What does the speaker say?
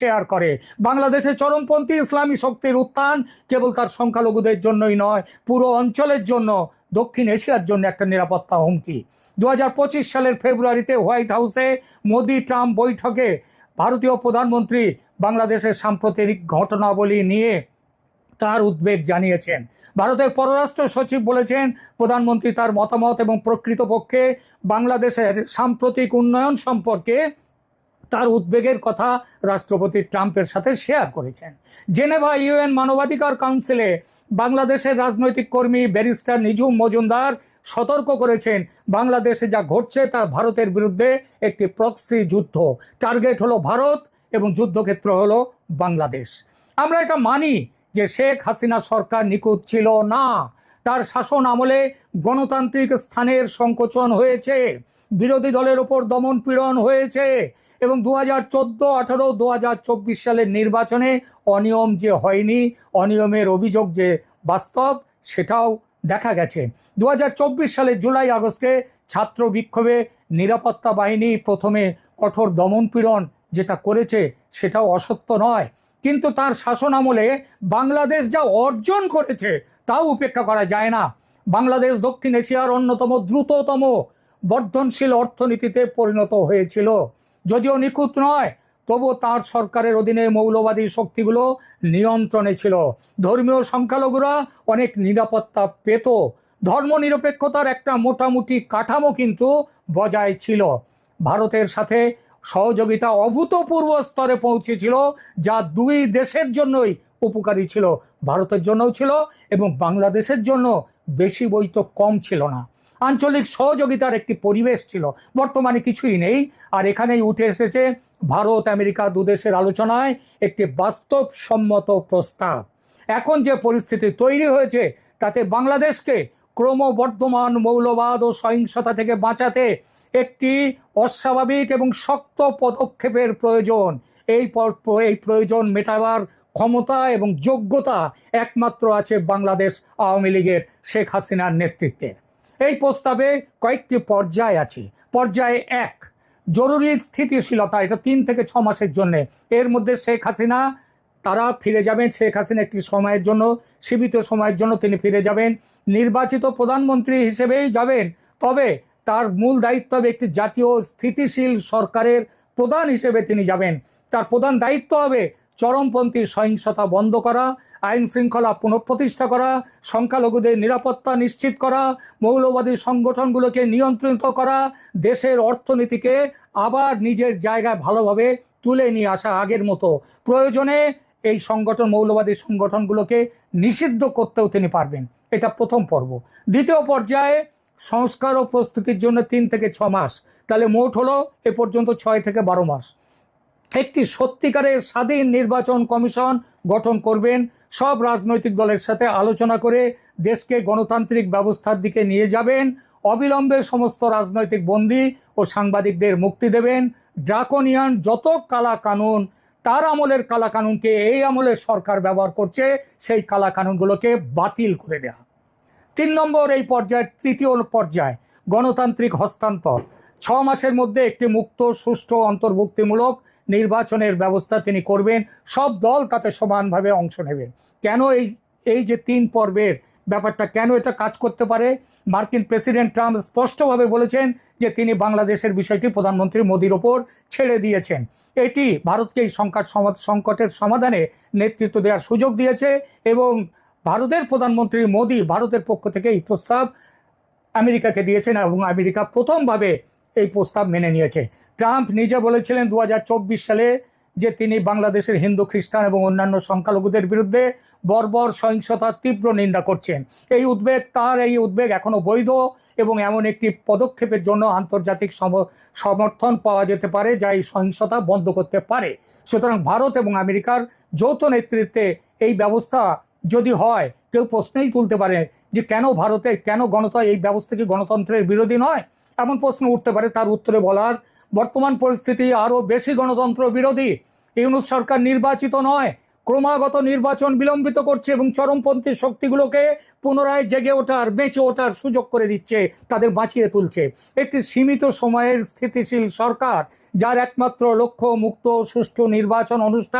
Share করে। বাংলাদেশে চরমপন্থী ইসলামী শক্তির উত্থান কেবল তার সংখ্যালঘুদের জন্যই নয়, পুরো অঞ্চলের জন্য, দক্ষিণ এশিয়ার জন্য একটা নিরাপত্তা হুমকি। দু হাজার পঁচিশ সালের ফেব্রুয়ারিতে হোয়াইট হাউসে মোদি ট্রাম্প বৈঠকে ভারতীয় প্রধানমন্ত্রী বাংলাদেশের সাম্প্রতিক ঘটনাবলী নিয়ে তার উদ্বেগ জানিয়েছেন। ভারতের পররাষ্ট্র সচিব বলেছেন, প্রধানমন্ত্রী তার মতামত এবং প্রকৃতপক্ষে বাংলাদেশের সাম্প্রতিক উন্নয়ন সম্পর্কে তার উদ্বেগের কথা রাষ্ট্রপতি ট্রাম্পের সাথে শেয়ার করেছেন। জেনেভা ইউএন মানবাধিকার কাউন্সিলে বাংলাদেশের রাজনৈতিক কর্মী ব্যারিস্টার নিজুম মজুমদার সতর্ক করেছেন, বাংলাদেশে যা ঘটছে তা ভারতের বিরুদ্ধে একটি প্রক্সি যুদ্ধ। টার্গেট হলো ভারত এবং যুদ্ধক্ষেত্র হলো বাংলাদেশ। আমরা এটা মানি যে শেখ হাসিনা সরকার নিখুঁত ছিল না। তার শাসন আমলে গণতান্ত্রিক স্থানের সংকোচন হয়েছে। বিরোধী দলের ওপর দমন পীড়ন হয়েছে এবং দু হাজার চোদ্দ, আঠারো, দু হাজার চব্বিশ সালের নির্বাচনে অনিয়ম যে হয়নি, অনিয়মের অভিযোগ যে বাস্তব, সেটাও দেখা গেছে। দু হাজার চব্বিশ সালের জুলাই, আগস্টে ছাত্র বিক্ষোভে নিরাপত্তা বাহিনী প্রথমে কঠোর দমন পীড়ন যেটা করেছে, সেটাও অসত্য নয়। কিন্তু তার শাসন আমলে বাংলাদেশ যা অর্জন করেছে, তাও উপেক্ষা করা যায় না। বাংলাদেশ দক্ষিণ এশিয়ার অন্যতম দ্রুততম বর্ধনশীল অর্থনীতিতে পরিণত হয়েছিল। যদিও নিখুঁত নয় তবু তার সরকারের অধীনে মৌলবাদী শক্তিগুলো নিয়ন্ত্রণে ছিল। ধর্মীয় সংখ্যালঘুরা অনেক নিরাপত্তা পেত। ধর্মনিরপেক্ষতার একটা মোটামুটি কাঠামো কিন্তু বজায় ছিল। ভারতের সাথে সহযোগিতা অভূতপূর্ব স্তরে পৌঁছেছিল, যা দুই দেশের জন্যই উপকারী ছিল। ভারতের জন্যও ছিল এবং বাংলাদেশের জন্য বেশি বই তো কম ছিল না। আঞ্চলিক সহযোগিতার একটি পরিবেশ ছিল। বর্তমানে কিছুই নেই। আর এখানেই উঠে এসেছে ভারত, আমেরিকা দুদেশের আলোচনায় একটি বাস্তবসম্মত প্রস্তাব। এখন যে পরিস্থিতি তৈরি হয়েছে, তাতে বাংলাদেশকে ক্রমবর্ধমান মৌলবাদ ও সহিংসতা থেকে বাঁচাতে একটি অস্বাভাবিক এবং শক্ত পদক্ষেপের প্রয়োজন। এই এই প্রয়োজন মেটাবার ক্ষমতা এবং যোগ্যতা একমাত্র আছে বাংলাদেশ আওয়ামী লীগের শেখ হাসিনার নেতৃত্বে। এই প্রস্তাবে কয়েকটি পর্যায় আছে। পর্যায়ে এক, জরুরি স্থিতিশীলতা, এটা তিন থেকে ছ মাসের জন্য। এর মধ্যে শেখ হাসিনা, তারা ফিরে যাবেন শেখ হাসিনা একটি সময়ের জন্য, সীমিত সময়ের জন্য তিনি ফিরে যাবেন। নির্বাচিত প্রধানমন্ত্রী হিসেবেই যাবেন, তবে তার মূল দায়িত্ব হবে একটি জাতীয় স্থিতিশীল সরকারের প্রধান হিসেবে তিনি যাবেন। তার প্রধান দায়িত্ব হবে চরমপন্থী সহিংসতা বন্ধ করা, আইন শৃঙ্খলা পুনঃপ্রতিষ্ঠা করা, সংখ্যালঘুদের নিরাপত্তা নিশ্চিত করা, মৌলবাদী সংগঠনগুলোকে নিয়ন্ত্রিত করা, দেশের অর্থনীতিকে আবার নিজের জায়গায় ভালোভাবে তুলে নিয়ে আসা আগের মতো। প্রয়োজনে এই সংগঠন, মৌলবাদী সংগঠনগুলোকে নিষিদ্ধ করতেও তিনি পারবেন। এটা প্রথম পর্ব। দ্বিতীয় পর্যায়ে সংস্কার ও প্রস্তুতির জন্য তিন থেকে ছ মাস। তাহলে মোট হলো এ পর্যন্ত ছয় থেকে বারো মাস। একটি সত্যিকারের স্বাধীন নির্বাচন কমিশন গঠন করবেন। সব রাজনৈতিক দলের সাথে আলোচনা করে দেশকে গণতান্ত্রিক ব্যবস্থার দিকে নিয়ে যাবেন। অবিলম্বে সমস্ত রাজনৈতিক বন্দী ও সাংবাদিকদের মুক্তি দেবেন। ড্রাকোনিয়ান যত কালা কানুন তার আমলের কালা কানুনকে এই আমলের সরকার ব্যবহার করছে, সেই কালা কানুনগুলোকে বাতিল করে দেওয়া তিন নম্বর এই পর্যায়ের, তৃতীয় পর্যায়, গণতান্ত্রিক হস্তান্তর। ছ মাসের মধ্যে একটি মুক্ত, সুষ্ঠু, অন্তর্ভুক্তিমূলক নির্বাচনের ব্যবস্থা তিনি করবেন। সব দল তাতে সমানভাবে অংশ নেবেন। কেন এই এই যে তিন পর্বের ব্যাপারটা, কেন এটা কাজ করতে পারে? মার্কিন প্রেসিডেন্ট ট্রাম্প স্পষ্টভাবে বলেছেন যে তিনি বাংলাদেশের বিষয়টি প্রধানমন্ত্রী মোদির ওপর ছেড়ে দিয়েছেন। এটি ভারতকে এই সংকট সংকটের সমাধানে নেতৃত্ব দেওয়ার সুযোগ দিয়েছে এবং ভারতের প্রধানমন্ত্রী মোদি ভারতের পক্ষ থেকে এই প্রস্তাব আমেরিকাকে দিয়েছেন এবং আমেরিকা প্রথমভাবে এই প্রস্তাব মেনে নিয়েছে। ট্রাম্প নিজে বলেছিলেন দু হাজার চব্বিশ সালে যে তিনি বাংলাদেশের হিন্দু, খ্রিস্টান এবং অন্যান্য সংখ্যালঘুদের বিরুদ্ধে বর্বর সহিংসতার তীব্র নিন্দা করছেন। এই উদ্বেগ, তার এই উদ্বেগ এখনও বৈধ এবং এমন একটি পদক্ষেপের জন্য আন্তর্জাতিক সম- সমর্থন পাওয়া যেতে পারে যা এই সহিংসতা বন্ধ করতে পারে। সুতরাং ভারত এবং আমেরিকার যৌথ নেতৃত্বে এই ব্যবস্থা যদি হয়, কেউ প্রশ্নেই তুলতে পারে যে কেন ভারতে, কেন গণতন্ত্র এই ব্যবস্থা কি গণতন্ত্রের বিরোধী নয়? এমন প্রশ্ন উঠতে পারে, তার উত্তরে বলার, বর্তমান পরিস্থিতি আরও বেশি গণতন্ত্র বিরোধী। ইউনুস সরকার নির্বাচিত নয়, ক্রমাগত নির্বাচন বিলম্বিত করছে এবং চরমপন্থী শক্তিগুলোকে পুনরায় জেগে ওঠার, বেঁচে ওঠার সুযোগ করে দিচ্ছে, তাদের বাঁচিয়ে তুলছে। একটি সীমিত সময়ের স্থিতিশীল সরকার, যার একমাত্র লক্ষ্য মুক্ত সুষ্ঠু নির্বাচন অনুষ্ঠান।